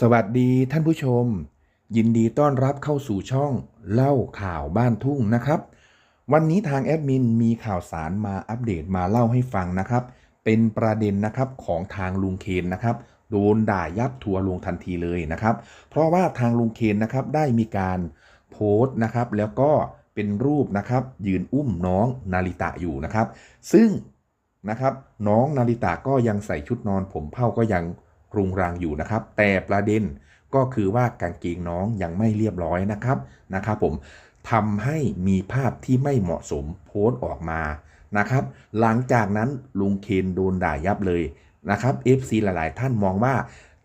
สวัสดีท่านผู้ชม ยินดีต้อนรับเข้าสู่ช่องเล่าข่าวบ้านทุ่งนะครับ วันนี้ทางแอดมินมีข่าวสารมาอัปเดตมาเล่าให้ฟังนะครับ เป็นประเด็นนะครับของทางลุงเคนนะครับโดนด่ายับทัวร์ลงทันทีเลยนะครับ เพราะว่าทางลุงเคนนะครับได้มีการโพสต์นะครับ แล้วก็เป็นรูปนะครับ ยืนอุ้มน้องนาริตะอยู่นะครับ ซึ่งนะครับน้องนาริตะก็ยังใส่ชุดนอนผมเผ้าก็ยัง รุงรังอยู่นะครับ แต่ประเด็นก็คือว่ากางเกงน้องยังไม่เรียบร้อยนะครับนะครับผมทำให้มีภาพที่ไม่เหมาะสมโพสต์ออกมานะครับ หลังจากนั้นลุงเคนโดนด่ายับเลยนะครับ FC หลาย ๆ ท่านมองว่า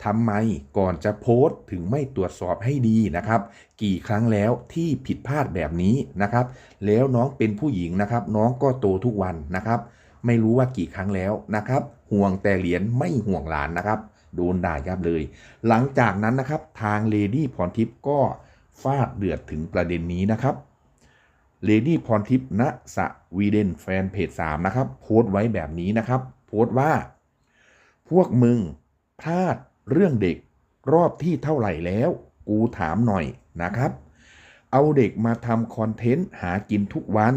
ทำไมก่อนจะโพสต์ถึงไม่ตรวจสอบให้ดีนะครับ กี่ครั้งแล้วที่ผิดพลาดแบบนี้นะครับ แล้วน้องเป็นผู้หญิงนะครับ น้องก็โตทุกวันนะครับ ไม่รู้ว่ากี่ครั้งแล้วนะครับ ห่วงแต่เหรียญไม่ห่วงหลานนะครับ โดนด่ายับเลย หลังจากนั้นนะครับทางเลดี้พรทิพย์ก็ฟาดเดือดถึงประเด็นนี้นะครับเลดี้พรทิพย์ณสวีเดนแฟนเพจ3นะครับ โพสต์ไว้แบบนี้นะครับ โพสต์ว่า พวกมึงพลาดเรื่องเด็กรอบที่เท่าไหร่แล้ว กูถามหน่อยนะครับ เอาเด็กมาทำคอนเทนต์หากินทุกวัน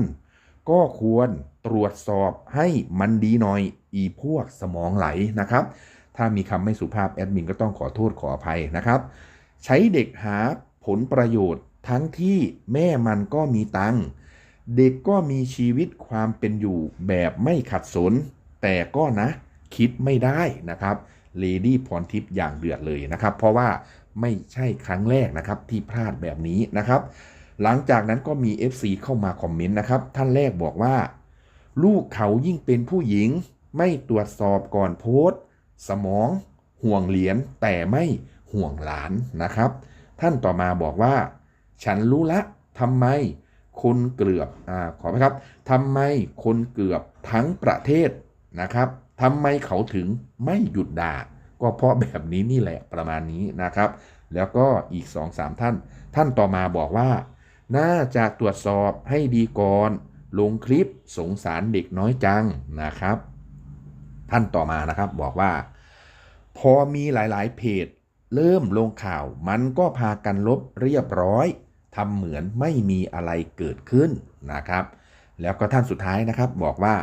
ก็ควรตรวจสอบให้มันดีหน่อย อีพวกสมองไหลนะครับ ถ้ามีคำไม่สุภาพแอดมินก็ต้องขอโทษขออภัยนะครับ ใช้เด็กหาผลประโยชน์ทั้งที่แม่มันก็มีตังค์เด็กก็มีชีวิตความเป็นอยู่แบบไม่ขัดสน แต่ก็นะคิดไม่ได้นะครับเลดี้พรทิพย์อย่างเดือดเลยนะครับ เพราะว่าไม่ใช่ครั้งแรกนะครับที่พลาดแบบนี้นะครับ หลังจากนั้นก็มี FC เข้ามาคอมเมนต์นะครับ ท่านแรกบอกว่า ลูกเขายิ่งเป็นผู้หญิง ไม่ตรวจสอบก่อนโพสต์ สมองห่วงเหรียญแต่ไม่ห่วงหลานนะครับ ท่านต่อมาบอกว่า ฉันรู้ละทำไมคนเกือบอ่าขอไหมครับทำไมคนเกือบทั้งประเทศนะครับทำไมเขาถึงไม่หยุดด่า ก็เพราะแบบนี้นี่แหละประมาณนี้นะครับ แล้วก็อีก 2-3 ท่าน ท่านต่อมาบอกว่า น่าจะตรวจสอบให้ดีก่อน ลงคลิปสงสารเด็กน้อยจังนะครับ ท่านต่อมานะครับบอกว่า พอมีหลายๆ เพจ เริ่มลงข่าว มันก็พากันลบเรียบร้อยทำเหมือนไม่มีอะไรเกิดขึ้นนะครับ แล้วก็ท่านสุดท้ายนะครับบอกว่า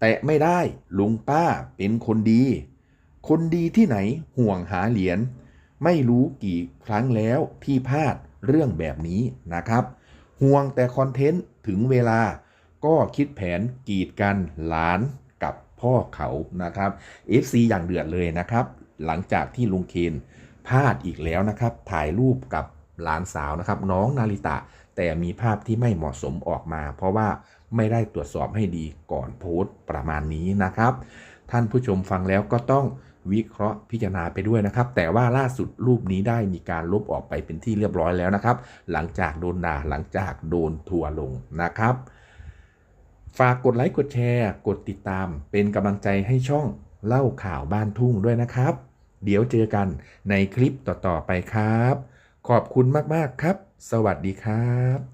แตะไม่ได้ลุงป้าเป็นคนดี คนดีที่ไหนห่วงหาเหรียญไม่รู้กี่ครั้งแล้วที่พลาดเรื่องแบบนี้นะครับ ห่วงแต่คอนเทนต์ถึงเวลาก็คิดแผนกีดกันหลาน พ่อเขานะครับ FC อย่างเดือดเลยนะครับ หลังจากที่ลุงเคนพลาดอีกแล้วนะครับ ถ่ายรูปกับหลานสาวนะครับ น้องนาริตะ แต่มีภาพที่ไม่เหมาะสมออกมา เพราะว่าไม่ได้ตรวจสอบให้ดีก่อนโพสต์ประมาณนี้นะครับ ท่านผู้ชมฟังแล้วก็ต้องวิเคราะห์พิจารณาไปด้วยนะครับ แต่ว่าล่าสุดรูปนี้ได้มีการลบออกไปเป็นที่เรียบร้อยแล้วนะครับ หลังจากโดนด่าหลังจากโดนทัวร์ลงนะครับ ฝากกดไลค์กดแชร์ กดติดตาม เป็นกำลังใจให้ช่องเล่าข่าวบ้านทุ่งด้วยนะครับ เดี๋ยวเจอกันในคลิปต่อๆไปครับ ขอบคุณมากๆครับ สวัสดีครับ